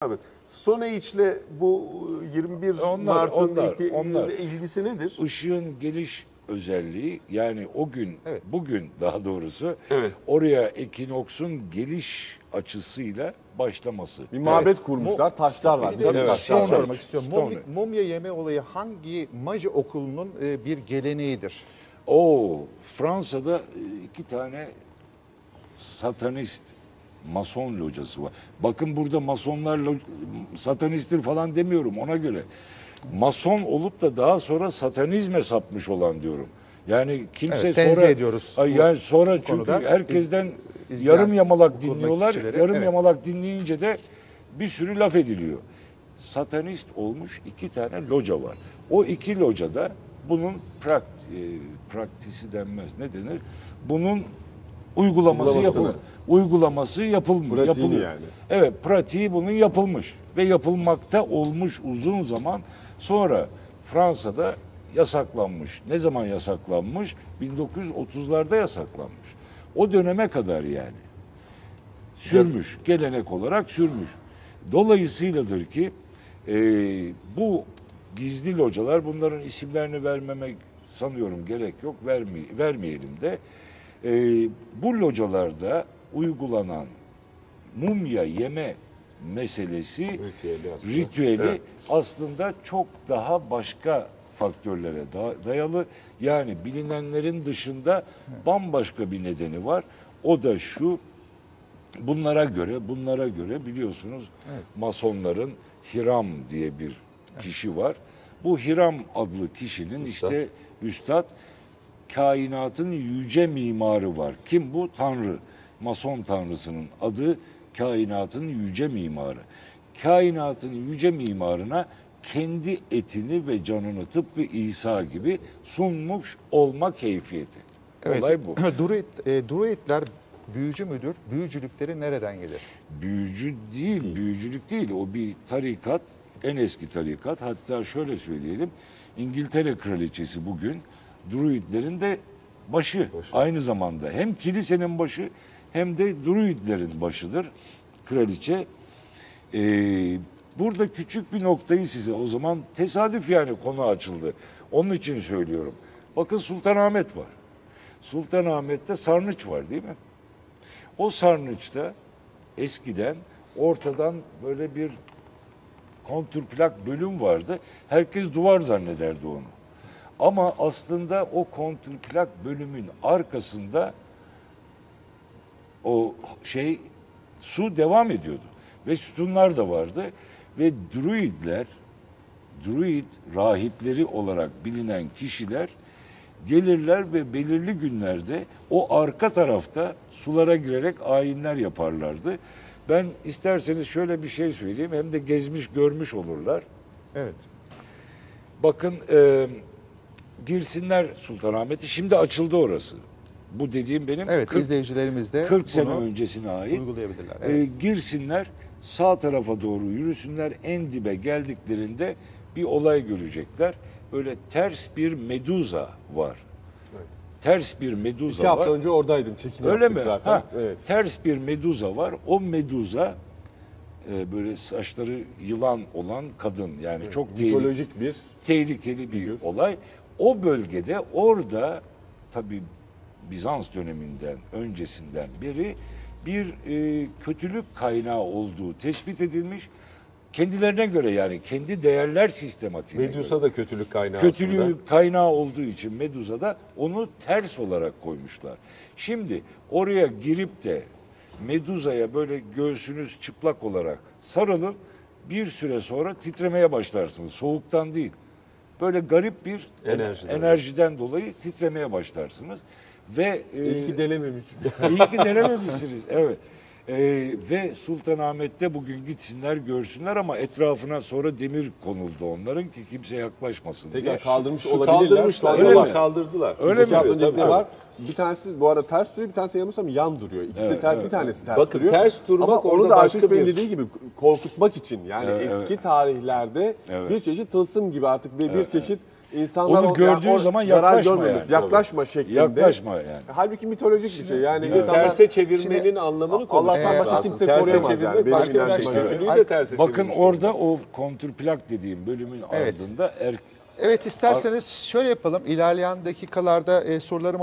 Abi, Stone Age'le bu 21 Onlar, Mart'ın onlar, iti- onlar. ilgisi nedir? Işığın geliş özelliği yani o gün, Evet. bugün daha doğrusu Evet. oraya ekinoksun geliş açısıyla başlaması. Bir mabet kurmuşlar, taşlar var. Bir de Evet, şey Stone sormak istiyorum. Mumya, mumya yeme olayı hangi Maji okulunun e, bir geleneğidir? O Fransa'da e, iki tane satanist mason locası var. Bakın burada masonlar satanisttir falan demiyorum ona göre. Mason olup da daha sonra satanizme sapmış olan diyorum. Yani kimse Evet, sonra ediyoruz Ay, bu- yani sonra bu çünkü herkesten İz- izleyen yarım yamalak dinliyorlar. kişileri, yarım evet. yamalak dinleyince de bir sürü laf ediliyor. Satanist olmuş iki tane loca var. O iki locada bunun prak, e, praktisi denmez. Ne denir? Bunun uygulaması, yapılır. Uygulaması yapılmış. Yapılıyor. yani. Evet, pratiği bunun yapılmış ve yapılmakta olmuş uzun zaman sonra Fransa'da yasaklanmış. Ne zaman yasaklanmış? 1930'larda yasaklanmış. O döneme kadar yani sürmüş, gelenek olarak sürmüş. Dolayısıyladır ki e, bu gizli localar, bunların isimlerini vermemek sanıyorum gerek yok, verme, vermeyelim de. E, bu localarda uygulanan mumya yeme meselesi Ritüeli aslında. ritüeli aslında çok daha başka faktörlere da- dayalı. Yani bilinenlerin dışında bambaşka bir nedeni var. O da şu, bunlara göre, bunlara göre biliyorsunuz masonların Hiram diye bir kişi var. Bu Hiram adlı kişinin işte üstad kainatın yüce mimarı var. Kim bu? Tanrı. Mason tanrısının adı kainatın yüce mimarı. Kainatın yüce mimarına kendi etini ve canını tıpkı İsa gibi sunmuş olma keyfiyeti. Olay bu. Druid, e, druidler büyücü müdür? Büyücülükleri nereden gelir? büyücü değil, büyücülük değil. O bir tarikat, en eski tarikat. Hatta şöyle söyleyelim, İngiltere kraliçesi bugün Druidlerin de başı. Aynı zamanda hem kilisenin başı hem de Druidlerin başıdır kraliçe. Ee, burada küçük bir noktayı size o zaman tesadüf yani konu açıldı. Onun için söylüyorum. Bakın Sultanahmet var. Sultanahmet'te sarnıç var değil mi? O sarnıçta eskiden ortadan böyle bir kontürplak bölüm vardı. Herkes duvar zannederdi onu. Ama aslında o kontürplak bölümün arkasında o şey su devam ediyordu. Ve sütunlar da vardı. Ve druidler, druid rahipleri olarak bilinen kişiler gelirler ve belirli günlerde o arka tarafta sulara girerek ayinler yaparlardı. Ben isterseniz şöyle bir şey söyleyeyim hem de gezmiş görmüş olurlar. Evet. Bakın e, girsinler Sultanahmet'e. Şimdi açıldı orası. Bu dediğim benim Evet, 40, izleyicilerimiz de 40 sene bunu öncesine ait. uygulayabilirler. E, Evet. girsinler sağ tarafa doğru yürüsünler. En dibe geldiklerinde bir olay görecekler. Böyle ters bir meduza var. Ters bir meduza İki hafta var. önce oradaydım. Çekim Öyle yaptık mi? zaten. Ha, Evet. Ters bir meduza var. O meduza e, böyle saçları yılan olan kadın. Yani çok tehlikeli Mitolojik bir tehlikeli bir olay. O bölgede orada tabii Bizans döneminden öncesinden beri bir e, kötülük kaynağı olduğu tespit edilmiş. Kendilerine göre yani kendi değerler sistematiğine göre. Medusa da kötülük kaynağı Kötülüğü aslında. kaynağı olduğu için Medusa'da onu ters olarak koymuşlar. Şimdi oraya girip de Medusa'ya böyle göğsünüz çıplak olarak sarılın bir süre sonra titremeye başlarsınız. Soğuktan değil. Böyle garip bir Enerjiden. enerjiden dolayı titremeye başlarsınız. Ve e, İyi ki denememiş. İyi ki denememişsiniz. Evet. Ee, ve Sultanahmet'te bugün gitsinler görsünler ama etrafına sonra demir konuldu onların ki kimse yaklaşmasın diye. Tekrar kaldırmış Şu olabilirler. kaldırmışlar. Öyle mi? Kaldırdılar. Öyle mi? Tabii, ne tabii. var? Bir tanesi bu arada ters duruyor, bir tanesi yanılmıyorsam yan duruyor. İkisi Evet, ters, evet, bir tanesi ters Bakın, duruyor. ters durmak Ama onu orada da başka Aykut Bey'in bir- dediği gibi korkutmak için. Yani Evet, eski tarihlerde Evet. bir çeşit tılsım gibi artık ve bir Evet, çeşit İnsanlar Onu o- gördüğün o zaman zarar yaklaşma görmemesi, yani. Yaklaşma şeklinde. Yaklaşma yani. Halbuki mitolojik bir şey. Yani insanlar terse çevirmenin anlamını konuşmak Allah'tan başka lazım. kimse terse koruyamaz çevirmek yani. Benim başka bir inancıma şey. göre. Kötülüğü de terse Bakın çevirmiş. orada o kontrplak dediğim bölümün Evet. ardında er, Evet isterseniz şöyle yapalım. İlerleyen dakikalarda e, sorularım